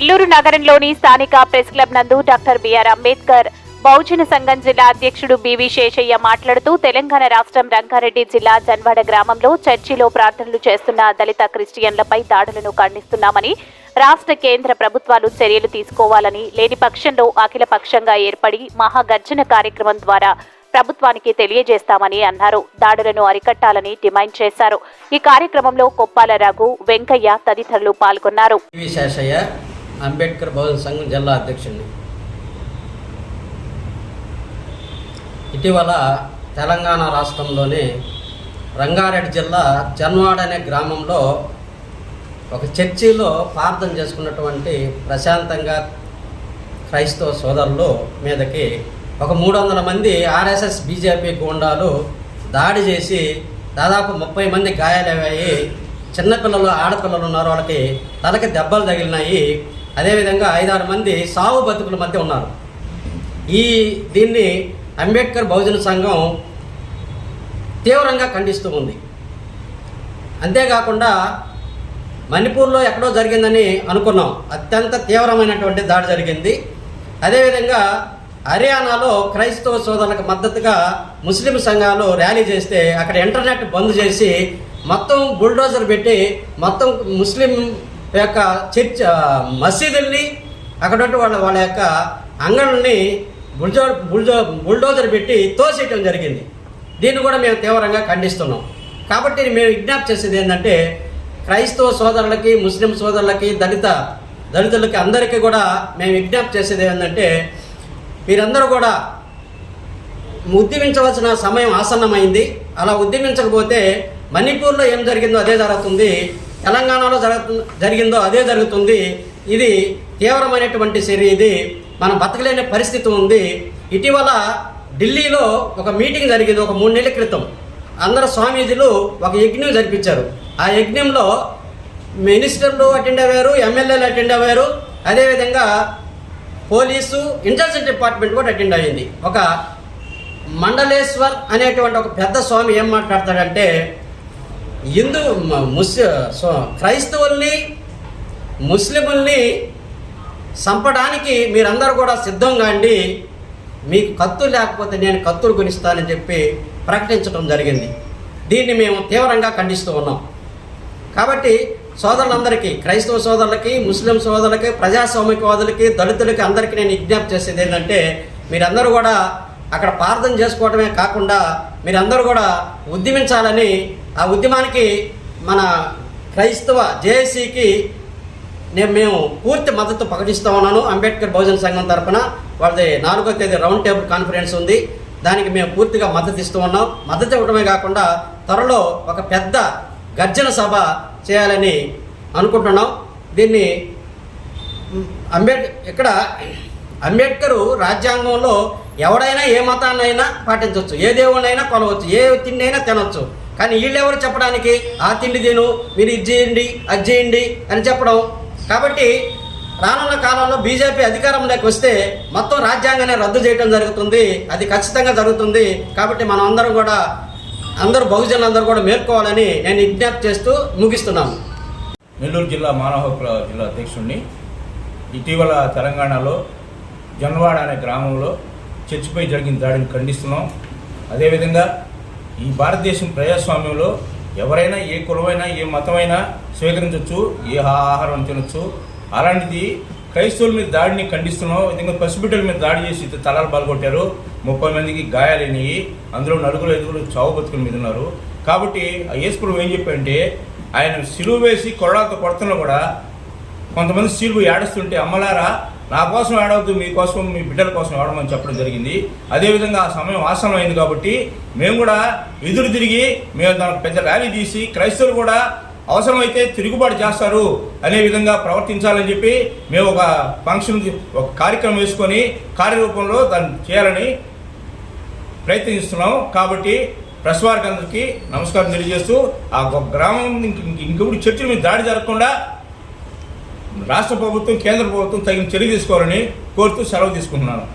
నెల్లూరు నగరంలోని స్థానిక press club నందు doctor B R Ambedkar Bahujan Sangham జిల్లా అధ్యక్షుడు బివి శేషయ్య మాట్లాడుతూ తెలంగాణ రాష్ట్రం రంగారెడ్డి జిల్లా జన్వాడ గ్రామంలో చర్చిలో ప్రార్థనలు చేస్తున్న దళిత క్రిస్టియన్లపై దాడులను ఖండిస్తున్నామని రాష్ట్ర కేంద్ర ప్రభుత్వాలు చర్యలు తీసుకోవాలని లేని పక్షంలో అఖిలపక్షంగా ఏర్పడి మహాగర్జన కార్యక్రమం ద్వారా ప్రభుత్వానికి తెలియజేస్తామని అన్నారు. దాడులను అరికట్టాలని డిమాండ్ చేశారు. ఈ కార్యక్రమంలో కొప్పాల రఘు వెంకయ్య తదితరులు పాల్గొన్నారు. అంబేద్కర్ బహుజన సంఘం జిల్లా అధ్యక్షుడిని. ఇటీవల తెలంగాణ రాష్ట్రంలోని రంగారెడ్డి జిల్లా జన్వాడ అనే గ్రామంలో ఒక చర్చిలో ప్రార్థన చేసుకున్నటువంటి ప్రశాంతంగా క్రైస్తవ సోదరులు మీదకి ఒక మూడు వందల మంది ఆర్ఎస్ఎస్ బీజేపీ గూండాలు దాడి చేసి దాదాపు ముప్పై మంది గాయాలయ్యాయి. చిన్నపిల్లలు ఆడపిల్లలు ఉన్నారు వాళ్ళకి తలకి దెబ్బలు తగిలినాయి. అదేవిధంగా ఐదారు మంది సావు బతుకుల మధ్య ఉన్నారు. ఈ దీన్ని అంబేద్కర్ బహుజన సంఘం తీవ్రంగా ఖండిస్తూ ఉంది. అంతేకాకుండా మణిపూర్లో ఎక్కడో జరిగిందని అనుకున్నాం. అత్యంత తీవ్రమైనటువంటి దాడి జరిగింది. అదేవిధంగా హర్యానాలో క్రైస్తవ సోదరులకు మద్దతుగా ముస్లిం సంఘాలు ర్యాలీ చేస్తే అక్కడ ఇంటర్నెట్ బంద్ చేసి మొత్తం బుల్డోజర్ పెట్టి మొత్తం ముస్లిం యొక్క చర్చ్ మసీదుల్ని అక్కడ వాళ్ళ వాళ్ళ యొక్క అంగళ్ళని బుల్జో బుల్జో బుల్డోజర్ పెట్టి తోసేయటం జరిగింది. దీన్ని కూడా మేము తీవ్రంగా ఖండిస్తున్నాం. కాబట్టి మేము విజ్ఞాప్తి చేసేది ఏంటంటే క్రైస్తవ సోదరులకి ముస్లిం సోదరులకి దళిత దళితులకి అందరికీ కూడా మేము విజ్ఞప్తి చేసేది ఏంటంటే మీరందరూ కూడా ఉద్యమించవలసిన సమయం ఆసన్నమైంది. అలా ఉద్యమించకపోతే మణిపూర్లో ఏం జరిగిందో అదే జరుగుతుంది. తెలంగాణలో జరుగుతు జరిగిందో అదే జరుగుతుంది. ఇది తీవ్రమైనటువంటి చర్య ఇది. మనం బతకలేని పరిస్థితి ఉంది. ఇటీవల ఢిల్లీలో ఒక మీటింగ్ జరిగింది ఒక మూడు నెలల క్రితం. అందరు స్వామీజీలు ఒక యజ్ఞం జరిపించారు. ఆ యజ్ఞంలో మినిస్టర్లు అటెండ్ అయ్యారు ఎమ్మెల్యేలు అటెండ్ అయ్యారు. అదేవిధంగా పోలీసు ఇంటెలిజెన్స్ డిపార్ట్మెంట్ కూడా అటెండ్ అయ్యింది. ఒక మండలేశ్వర్ అనేటువంటి ఒక పెద్ద స్వామి ఏం మాట్లాడతాడంటే హిందూ ముస్ సో- క్రైస్తవుల్ని ముస్లిముల్ని చంపడానికి మీరందరూ కూడా సిద్ధంగా అండి మీకు కత్తు లేకపోతే నేను కత్తులు కొనిస్తానని చెప్పి ప్రకటించడం జరిగింది. దీన్ని మేము తీవ్రంగా ఖండిస్తూ ఉన్నాం. కాబట్టి సోదరులందరికీ క్రైస్తవ సోదరులకి ముస్లిం సోదరులకి ప్రజాస్వామికవాదులకి దళితులకి అందరికీ నేను విజ్ఞప్తి చేసేది ఏంటంటే మీరందరూ కూడా అక్కడ ప్రార్థన చేసుకోవడమే కాకుండా మీరందరూ కూడా ఉద్యమించాలని ఆ ఉద్యమానికి మన క్రైస్తవ జేఏసీకి నేను మేము పూర్తి మద్దతు ప్రకటిస్తూ ఉన్నాను. అంబేద్కర్ బహుజన సంఘం తరపున వాళ్ళది నాలుగో తేదీ రౌండ్ టేబుల్ కాన్ఫరెన్స్ ఉంది. దానికి మేము పూర్తిగా మద్దతు ఇస్తూ ఉన్నాం. మద్దతు ఇవ్వడమే కాకుండా త్వరలో ఒక పెద్ద గర్జన సభ చేయాలని అనుకుంటున్నాం. దీన్ని అంబేడ్ ఇక్కడ అంబేద్కర్ రాజ్యాంగంలో ఎవడైనా ఏ మతాన్నైనా పాటించవచ్చు. ఏ దేవుడినైనా కొలవచ్చు. ఏ తిండి అయినా తినవచ్చు కానీ వీళ్ళెవరు చెప్పడానికి? ఆ తిండి తిను మీరు ఇది చేయండి అది చేయండి అని చెప్పడం. కాబట్టి రానున్న కాలంలో బీజేపీ అధికారంలోకి వస్తే మొత్తం రాజ్యాంగాన్ని రద్దు చేయడం జరుగుతుంది. అది ఖచ్చితంగా జరుగుతుంది. కాబట్టి మనం అందరం కూడా అందరూ బహుజనులందరూ కూడా మేల్కోవాలని నేను విజ్ఞప్తి చేస్తూ ముగిస్తున్నాను. నెల్లూరు జిల్లా మానవ హక్కుల జిల్లా అధ్యక్షుడిని. ఇటీవల తెలంగాణలో జన్వాడ అనే గ్రామంలో చర్చిపై జరిగిన దాడిని ఖండిస్తున్నాం. అదేవిధంగా ఈ భారతదేశం ప్రజాస్వామ్యంలో ఎవరైనా ఏ కులమైనా ఏ మతమైనా స్వీకరించవచ్చు ఏ ఆహారం తినొచ్చు. అలాంటిది క్రైస్తవుల మీద దాడిని ఖండిస్తున్నాం. విధంగా పసిబిడ్డల మీద దాడి చేసి ఇద్దరు తలాలు పాల్గొట్టారు. ముప్పై మందికి గాయాలైనవి అందులో నలుగురు ఐదుగురు చావు బతుకుల మీద ఉన్నారు. కాబట్టి ఆ యేసుప్రభు ఏం చెప్పారంటే ఆయన సిలువ వేసి కొరడాలతో కొడుతున్నా కూడా కొంతమంది సీలు ఏడుస్తుంటే అమ్మలారా నా కోసం ఏడవద్దు మీకోసం మీ బిడ్డల కోసం ఏడమని చెప్పడం జరిగింది. అదేవిధంగా ఆ సమయం ఆసనం అయింది కాబట్టి మేము కూడా ఎదురు తిరిగి మేము దానికి పెద్ద ర్యాలీ తీసి క్రైస్తవులు కూడా అవసరమైతే తిరుగుబాటు చేస్తారు. అనే విధంగా ప్రవర్తించాలని చెప్పి మేము ఒక ఫంక్షన్ ఒక కార్యక్రమం వేసుకొని కార్యరూపంలో దాన్ని చేయాలని ప్రయత్నిస్తున్నాం. కాబట్టి ప్రెస్ వారికి అందరికీ నమస్కారం తెలియజేస్తూ ఆ గొ- గ్రామం ఇంక- ఇంక- ఇంకొకటి చర్చల మీద దాడి జరగకుండా రాష్ట్ర ప్రభుత్వం కేంద్ర ప్రభుత్వం తగిన చర్య తీసుకోవాలని కోరుతూ సెలవు తీసుకుంటున్నాను